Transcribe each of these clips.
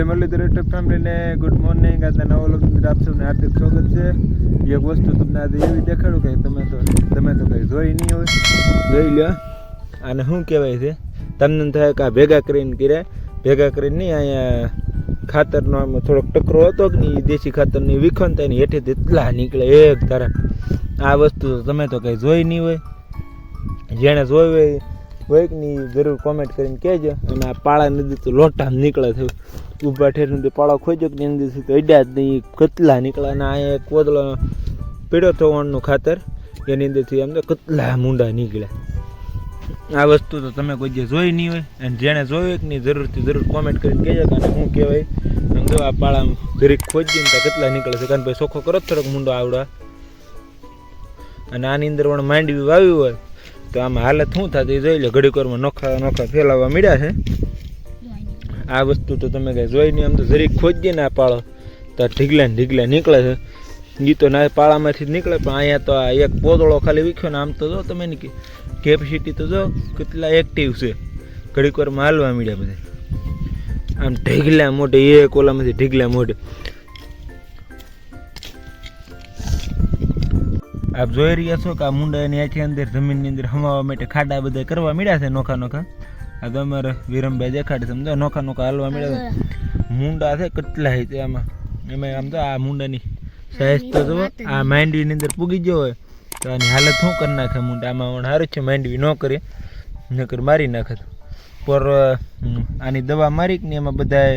જય મુરલીધર યુટ્યુબ ફેમિલીને good morning. આજના નવો લોક આપ સૌને હાર્દિક સ્વાગત છે. એક વસ્તુ તમને આજે એવી દેખાડું કે તમે તો તમે તો કંઈ જોઈ નહીં હોય. જોઈ લો આને શું કહેવાય છે? તમને થાય કે આ ભેગા કરીને કર્યા ભેગા કરીને નહીં, અહીંયા ખાતરનો આમ થોડોક ટકરો હતો કે નહીં દેશી ખાતરની વિખન થાય ને હેઠેથી એટલા નીકળે એક તારા આ વસ્તુ તમે તો કંઈ જોઈ નહીં હોય. જેણે જોયું હોય હોય નહીં જરૂર કોમેન્ટ કરીને કહેજો. અને આ પાળા નદી તો લોટા નીકળે છે. ઊભા ઠેર નદી પાળો ખોજ્યો કે નદી તો અડ્યા જ નહીં. કતલા નીકળે અને આ એક કોદળો પીળો થવાનું ખાતર, એની અંદરથી આમ તો કતલા મૂંડા નીકળ્યા આ વસ્તુ તો તમે કોઈ જે જોઈ નહીં હોય. અને જેણે જોયું કે નહીં જરૂરથી જરૂર કોમેન્ટ કરીને કહેજો કે આને શું કહેવાય. આમ જો આ પાળા જરીક ખોજી ને કેટલા નીકળે છે. કારણ ભાઈ ચોખ્ખો કરો થોડોક મૂંડો આવડા. અને આની અંદર પણ માંડવી વાવ્યું હોય. તો આમાં હાલત શું થતી? જોઈ લે, ઘડીક વારમાં નોખા નોખા ફેલાવવા મળ્યા છે. આ વસ્તુ તો તમે કાંઈ જોઈ નહીં, આમ તો જરીક ખોજીએ ને આ પાળો. તો ઢીગલા ને ઢીગલા નીકળે છે. એ તો ના પાળામાંથી જ નીકળે, પણ અહીંયા તો આ એક પોદળો ખાલી વીખ્યો ને આમ તો જો તમે ની કેપેસિટી તો જો કેટલા એક્ટિવ છે. ઘડીક હાલવા મળ્યા બધા. આમ ઢીગલા મોઢે, એક ઓલામાંથી ઢીગલા મોઢે. આપ જોઈ રહ્યા છો કે આ મુંડાની આખી અંદર જમીનની અંદર હમાવા માટે ખાડા બધા કરવા મળ્યા છે નોખા નોખા. આ તો અમારે વિરમભાઈ દેખાડે સમજો નોખા નોખા હાલવા મળ્યા છે. મુંડા છે કેટલા છે આમાં? એમાં આમ તો આ મુંડાની સાઈઝ તો જુઓ આ માંડવીની અંદર પૂગી ગયો હોય તો આની હાલત શું કરી નાખે મુંડા? આમાં પણ સારું છે માંડવી ન કરે નકર મારી નાખે પર આની દવા મારી ને એમાં બધા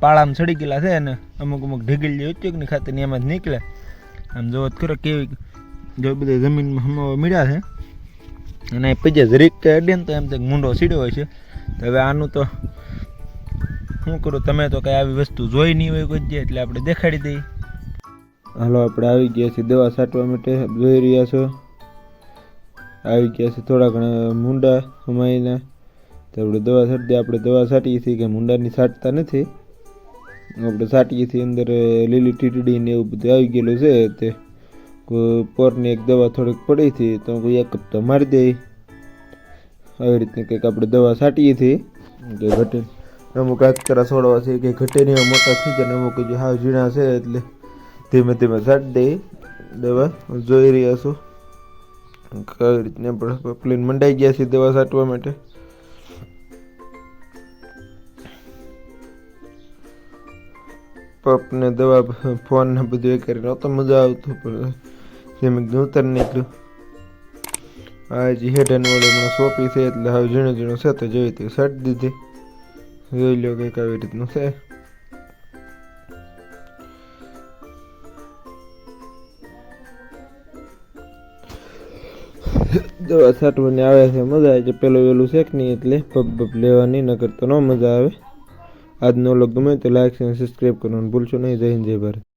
પાળામાં ચડી ગયેલા છે ને અમુક અમુક ઢીગલી ઉચ્ચકની ખાતે ને એમાં જ નીકળે. આમ જોવો ખરો કેવી જો બધા જમીનમાં હમાવા મળ્યા છે. અને પછી જરીક અડે ને તો એમ તો મૂંડો સીડ્યો હોય છે. તો હવે આનું તો શું કરું? તમે તો કઈ આવી વસ્તુ જોઈ નહીં હોય કોઈ જે એટલે આપણે દેખાડી દઈએ. હાલો, આપણે આવી ગયા છીએ દવા છાંટવા માટે. જોઈ રહ્યા છો. આવી ગયા છે થોડા ઘણા મૂંડા અમાઈના તો આપણે દવા છાંટી આપણે દવા છાંટીએ છીએ કે મૂંડાની છાંટતા નથી. આપણે છાંટીએ છીએ અંદર લીલી ટીટડી ને એવું બધું આવી ગયેલું છે તે. પોરની એક દવા થોડીક પડી હતી, તો કોઈ એક હપ્તો મારી દે. આવી રીતની કંઈક આપણે દવા છાંટીએ છીએ. કે ઘટે અમુક આચકરા છોડવા છે, કે ઘટે નહીં મોટા થઈ જાય અમુક જે હાવ ઝીણા છે, એટલે ધીમે ધીમે છાંટી દઈ દવા જોઈ રહ્યા છો. કઈ રીતને આપણે પ્લેન મંડાઈ ગયા છે દવા છાંટવા માટે. પપને દવા ફોન ને બધું એ કરીને તો મજા આવતું, પણ જેમ ઉતર નીકળ્યું. આ જે હેઠળ વડે મને સોંપી છે એટલે હવે ઝીણું ઝીણું છે તો જોઈ તે સાટ દીધી. જોઈ લો કંઈક આવી રીતનું છે. દવા છાંટવાની આવે છે, મજા આવે છે. પેલું વેલું છે કે નહીં એટલે પબ બપ લેવાની, નકર તો ન મજા આવે. આજનો લોક ગમે તો લાઈક અને સબસ્ક્રાઈબ કરવાનું ભૂલશો નહીં. જય હિન્દ, જય ભારત.